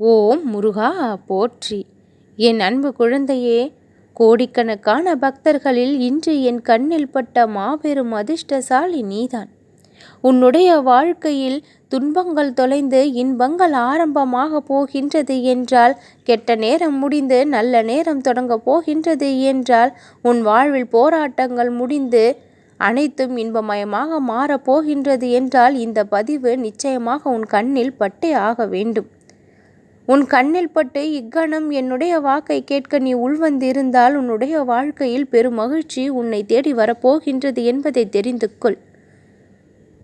ஓம் முருகா போற்றி. என் அன்பு குழந்தையே கோடிக்கணக்கான பக்தர்களில் இன்று என் கண்ணில் பட்ட மாபெரும் அதிர்ஷ்டசாலி நீதான். உன்னுடைய வாழ்க்கையில் துன்பங்கள் தொலைந்து இன்பங்கள் ஆரம்பமாக போகின்றது என்றால் கெட்ட நேரம் முடிந்து நல்ல நேரம் தொடங்க போகின்றது என்றால் உன் வாழ்வில் போராட்டங்கள் முடிந்து அனைத்தும் இன்பமயமாக மாறப் போகின்றது என்றால் இந்த பதிவு நிச்சயமாக உன் கண்ணில் பட்டே ஆக வேண்டும். உன் கண்ணில் பட்டு இக்கணம் என்னுடைய வாக்கை கேட்க நீ உள்வந்திருந்தால் உன்னுடைய வாழ்க்கையில் பெரும் மகிழ்ச்சி உன்னை தேடி வரப்போகின்றது என்பதை தெரிந்து கொள்.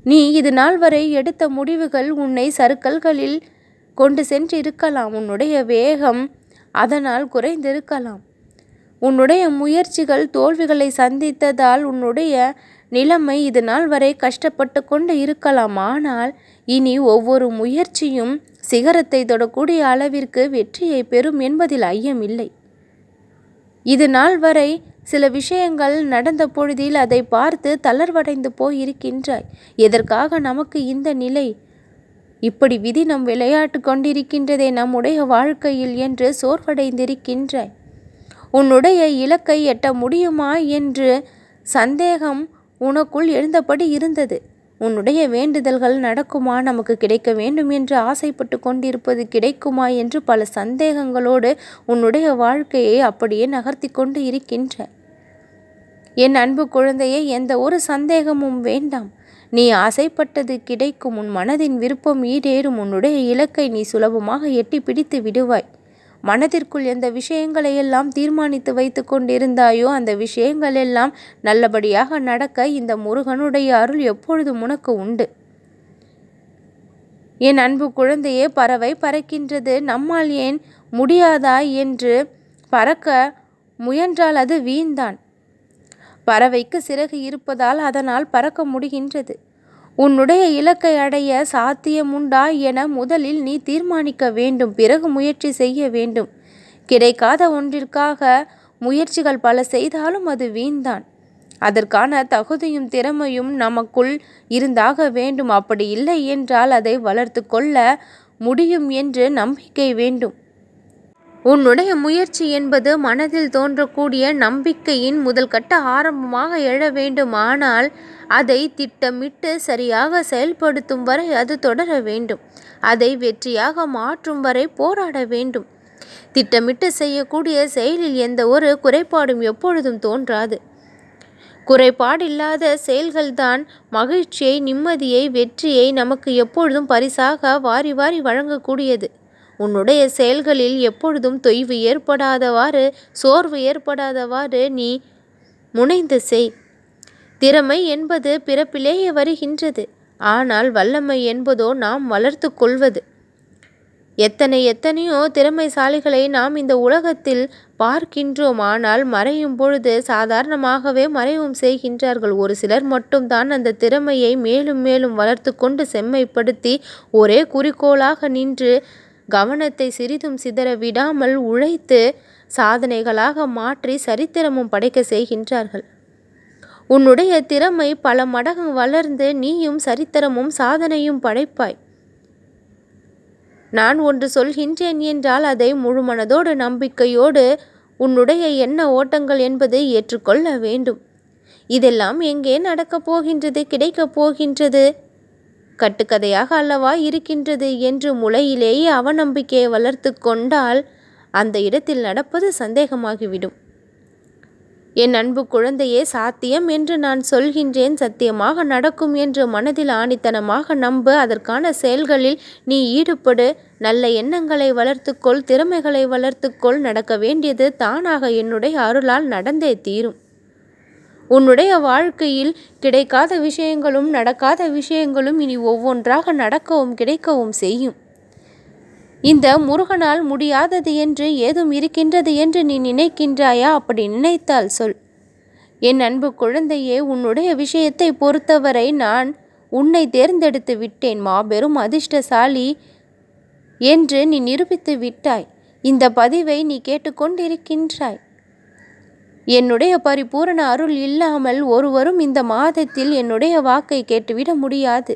நீ இது நாள் வரை எடுத்த முடிவுகள் உன்னை சறுக்கல்களில் கொண்டு சென்று இருக்கலாம் உன்னுடைய வேகம் அதனால் குறைந்திருக்கலாம். உன்னுடைய முயற்சிகள் தோல்விகளை சந்தித்ததால் உன்னுடைய நிலைமை இது நாள் வரை கஷ்டப்பட்டு கொண்டு இருக்கலாம். ஆனால் இனி ஒவ்வொரு முயற்சியும் சிகரத்தை தொடக்கூடிய அளவிற்கு வெற்றியை பெறும் என்பதில் ஐயமில்லை இது நாள் வரை சில விஷயங்கள் நடந்த பொழுதில் அதை பார்த்து தளர்வடைந்து போயிருக்கின்றாய். எதற்காக நமக்கு இந்த நிலை? இப்படி விதி நம் விளையாட்டு கொண்டிருக்கின்றதே நம்முடைய வாழ்க்கையில் என்று சோர்வடைந்திருக்கின்றாய். உன்னுடைய இலக்கை எட்ட முடியுமா என்று சந்தேகம் உனக்குள் எழுந்தபடி இருந்தது. உன்னுடைய வேண்டுதல்கள் நடக்குமா? நமக்கு கிடைக்க வேண்டும் என்று ஆசைப்பட்டு கொண்டிருப்பது கிடைக்குமா என்று பல சந்தேகங்களோடு உன்னுடைய வாழ்க்கையை அப்படியே நகர்த்தி கொண்டு இருக்கின்ற. என் அன்பு குழந்தையே எந்த ஒரு சந்தேகமும் வேண்டாம். நீ ஆசைப்பட்டது கிடைக்கும். உன் மனதின் விருப்பம் ஈடேறும். உன்னுடைய இலக்கை நீ சுலபமாக எட்டி பிடித்து விடுவாய். மனதிற்குள் எந்த விஷயங்களை எல்லாம் தீர்மானித்து வைத்து கொண்டிருந்தாயோ அந்த விஷயங்கள் எல்லாம் நல்லபடியாக நடக்க இந்த முருகனுடைய அருள் எப்பொழுதும் உனக்கு உண்டு. என் அன்பு குழந்தையே பறவை பறக்கின்றது. நம்மால் ஏன் முடியாதா என்று பறக்க முயன்றால் அது வீண்தான். பறவைக்கு சிறகு இருப்பதால் அதனால் பறக்க முடிகின்றது. உன்னுடைய இலக்கை அடைய சாத்தியமுண்டா என முதலில் நீ தீர்மானிக்க வேண்டும். பிறகு முயற்சி செய்ய வேண்டும். கிடைக்காத ஒன்றிற்காக முயற்சிகள் பல செய்தாலும் அது வீண்தான். அதற்கான தகுதியும் திறமையும் நமக்குள் இருந்தாக வேண்டும். அப்படி இல்லை என்றால் அதை வளர்த்து கொள்ள முடியும் என்று நம்பிக்கை வேண்டும். உன்னுடைய முயற்சி என்பது மனதில் தோன்றக்கூடிய நம்பிக்கையின் முதல் கட்ட ஆரம்பமாக எழ வேண்டும் ஆனால் அதை திட்டமிட்டு சரியாக செயல்படுத்தும் வரை அது தொடர வேண்டும். அதை வெற்றியாக மாற்றும் வரை போராட வேண்டும். திட்டமிட்டு செய்யக்கூடிய செயலில் எந்த ஒரு குறைபாடும் எப்பொழுதும் தோன்றாது. குறைபாடில்லாத செயல்கள்தான் மகிழ்ச்சியை நிம்மதியை வெற்றியை நமக்கு எப்பொழுதும் பரிசாக வாரி வாரி வழங்கக்கூடியது. உன்னுடைய செயல்களில் எப்பொழுதும் தொய்வு ஏற்படாதவாறு சோர்வு ஏற்படாதவாறு நீ முனைந்து செய். திறமை என்பது பிறப்பிலேயே வருகின்றது. ஆனால் வல்லமை என்பதோ நாம் வளர்த்து கொள்வது. எத்தனை எத்தனையோ திறமைசாலிகளை நாம் இந்த உலகத்தில் பார்க்கின்றோம். ஆனால் மறையும் பொழுது சாதாரணமாகவே மறைவும் செய்கின்றார்கள். ஒரு சிலர் மட்டும்தான் அந்த திறமையை மேலும் மேலும் வளர்த்து கொண்டு செம்மைப்படுத்தி ஒரே குறிக்கோளாக நின்று கவனத்தை சிறிதும் சிதற விடாமல் உழைத்து சாதனைகளாக மாற்றி சரித்திரமும் படைக்க செய்கின்றார்கள். உன்னுடைய திறமை பல மடங்கு வளர்ந்து நீயும் சரித்திரமும் சாதனையும் படைப்பாய். நான் ஒன்று சொல்கின்றேன் என்றால் அதை முழுமனதோடு நம்பிக்கையோடு உன்னுடைய எண்ண ஓட்டங்கள் என்பதை ஏற்றுக்கொள்ள வேண்டும். இதெல்லாம் எங்கே நடக்கப் போகின்றது கிடைக்கப் போகின்றது? கட்டுக்கதையாக அல்லவா இருக்கின்றது என்று முளையிலேயே அவநம்பிக்கையை வளர்த்து கொண்டால் அந்த இடத்தில் நடப்பது சந்தேகமாகிவிடும். என் அன்பு குழந்தையே சாத்தியம் என்று நான் சொல்கின்றேன் சத்தியமாக நடக்கும் என்று மனதில் ஆணித்தனமாக நம்பு அதற்கான செயல்களில் நீ ஈடுபடு நல்ல எண்ணங்களை வளர்த்துக்கொள் திறமைகளை வளர்த்துக்கொள் நடக்க வேண்டியது தானாக என்னுடைய அருளால் நடந்தே தீரும். உன்னுடைய வாழ்க்கையில் கிடைக்காத விஷயங்களும் நடக்காத விஷயங்களும் இனி ஒவ்வொன்றாக நடக்கவும் கிடைக்கவும் செய்யும். இந்த முருகனால் முடியாதது என்று ஏதும் இருக்கின்றது என்று நீ நினைக்கின்றாயா அப்படி நினைத்தால் சொல். என் அன்பு குழந்தையே உன்னுடைய விஷயத்தை பொறுத்தவரை நான் உன்னை தேர்ந்தெடுத்து விட்டேன் மாபெரும் அதிர்ஷ்டசாலி என்று நீ நிரூபித்து விட்டாய். இந்த பதிவை நீ கேட்டுக்கொண்டிருக்கின்றாய். என்னுடைய பரிபூரண அருள் இல்லாமல் ஒருவரும் இந்த மாதத்தில் என்னுடைய வாக்கை கேட்டுவிட முடியாது.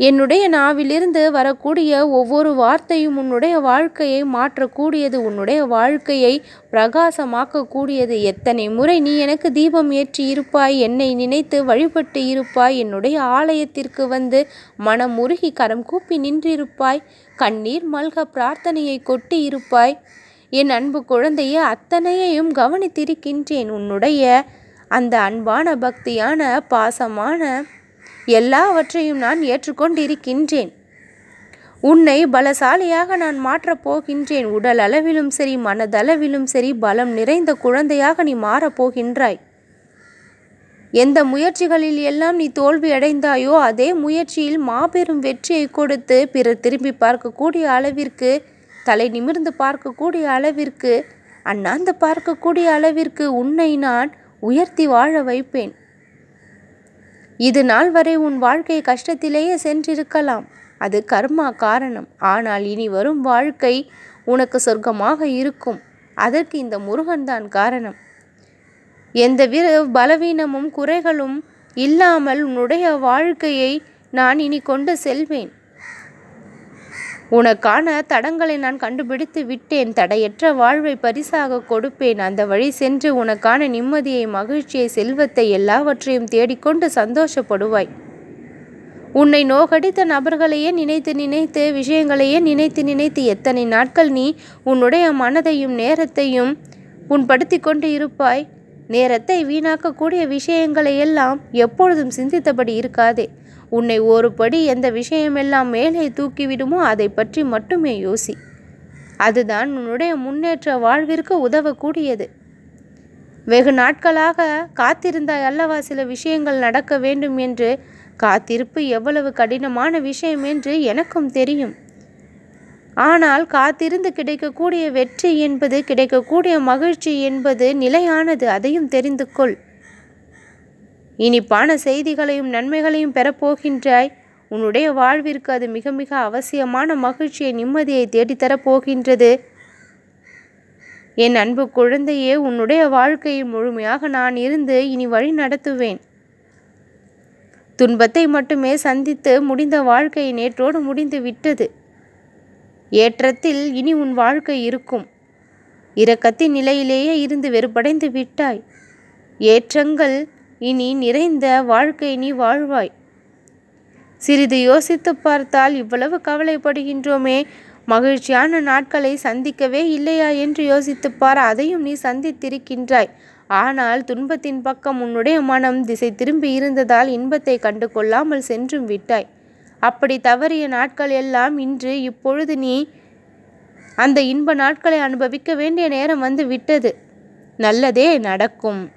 என்னுடைய நாவிலிருந்து வரக்கூடிய ஒவ்வொரு வார்த்தையும் உன்னுடைய வாழ்க்கையை மாற்றக்கூடியது உன்னுடைய வாழ்க்கையை பிரகாசமாக்கக்கூடியது. எத்தனை முறை நீ எனக்கு தீபம் ஏற்றி இருப்பாய் என்னை நினைத்து வழிபட்டு இருப்பாய் என்னுடைய ஆலயத்திற்கு வந்து மனம் உருகி கரம் கூப்பி நின்றிருப்பாய் கண்ணீர் மல்க பிரார்த்தனையை கொட்டி இருப்பாய். என் அன்பு குழந்தைய அத்தனையையும் கவனித்திருக்கின்றேன் உன்னுடைய அந்த அன்பான பக்தியான பாசமான எல்லாவற்றையும் நான் ஏற்றுக்கொண்டிருக்கின்றேன். உன்னை பலசாலியாக நான் மாற்றப் போகின்றேன். உடல் அளவிலும் சரி மனதளவிலும் சரி பலம் நிறைந்த குழந்தையாக நீ மாறப்போகின்றாய் எந்த முயற்சிகளில் எல்லாம் நீ தோல்வி அடைந்தாயோ அதே முயற்சியில் மாபெரும் வெற்றியை கொடுத்து பிறர் திரும்பி பார்க்கக்கூடிய அளவிற்கு தலை நிமிர்ந்து பார்க்கக்கூடிய அளவிற்கு அண்ணாந்து பார்க்கக்கூடிய அளவிற்கு உன்னை நான் உயர்த்தி வாழ வைப்பேன். இது நாள் வரை உன் வாழ்க்கை கஷ்டத்திலேயே சென்றிருக்கலாம். அது கர்மா காரணம். ஆனால் இனி வரும் வாழ்க்கை உனக்கு சொர்க்கமாக இருக்கும். அதற்கு இந்த முருகன் தான் காரணம். எந்த விர பலவீனமும் குறைகளும் இல்லாமல் உன்னுடைய வாழ்க்கையை நான் இனி கொண்டு செல்வேன். உனக்கான தடங்களை நான் கண்டுபிடித்து விட்டேன். தடையற்ற வாழ்வை பரிசாக கொடுப்பேன். அந்த வழி சென்று உனக்கான நிம்மதியை மகிழ்ச்சியை செல்வத்தை எல்லாவற்றையும் தேடிக்கொண்டு சந்தோஷப்படுவாய். உன்னை நோகடித்த நபர்களையே நினைத்து நினைத்து விஷயங்களையே நினைத்து நினைத்து எத்தனை நாட்கள் நீ உன்னுடைய மனதையும் நேரத்தையும் உன்படுத்தி கொண்டு இருப்பாய்? நேரத்தை வீணாக்கக்கூடிய விஷயங்களை எல்லாம் எப்பொழுதும் சிந்தித்தபடி இருக்காதே. உன்னை ஒரு படி எந்த விஷயமெல்லாம் மேலே தூக்கிவிடுமோ அதை பற்றி மட்டுமே யோசி. அதுதான் உன்னுடைய முன்னேற்ற வாழ்விற்கு உதவக்கூடியது. வெகு நாட்களாக காத்திருந்தாய் அல்லவா சில விஷயங்கள் நடக்க வேண்டும் என்று? காத்திருப்பு எவ்வளவு கடினமான விஷயம் என்று எனக்கும் தெரியும். ஆனால் காத்திருந்து கிடைக்கக்கூடிய வெற்றி என்பது கிடைக்கக்கூடிய மகிழ்ச்சி என்பது நிலையானது அதையும் தெரிந்து கொள். இனிப்பான செய்திகளையும் நன்மைகளையும் பெறப்போகின்றாய். உன்னுடைய வாழ்விற்கு அது மிக மிக அவசியமான மகிழ்ச்சியை நிம்மதியை தேடித்தரப் போகின்றது என் அன்பு குழந்தையே உன்னுடைய வாழ்க்கையில் முழுமையாக நான் இருந்து இனி வழி நடத்துவேன். துன்பத்தை மட்டுமே சந்தித்து முடிந்த வாழ்க்கை நேற்றோடு முடிந்து விட்டது. ஏற்றத்தில் இனி உன் வாழ்க்கை இருக்கும். இரக்கத்தின் நிலையிலேயே இருந்து வெறுப்படைந்து விட்டாய். ஏற்றங்கள் இனி நிறைந்த வாழ்க்கை நீ வாழ்வாய். சிறிது யோசித்து பார்த்தால் இவ்வளவு கவலைப்படுகின்றோமே. மகிழ்ச்சியான நாட்களை சந்திக்கவே இல்லையா என்று யோசித்துப்பார் அதையும் நீ சந்தித்திருக்கின்றாய். ஆனால் துன்பத்தின் பக்கம் உன்னுடைய மனம் திசை திரும்பி இருந்ததால் இன்பத்தை கண்டு கொள்ளாமல் சென்றும் விட்டாய். அப்படி தவறிய நாட்கள் எல்லாம் இன்று இப்பொழுது நீ அந்த இன்ப நாட்களை அனுபவிக்க வேண்டிய நேரம் வந்து விட்டது. நல்லதே நடக்கும்.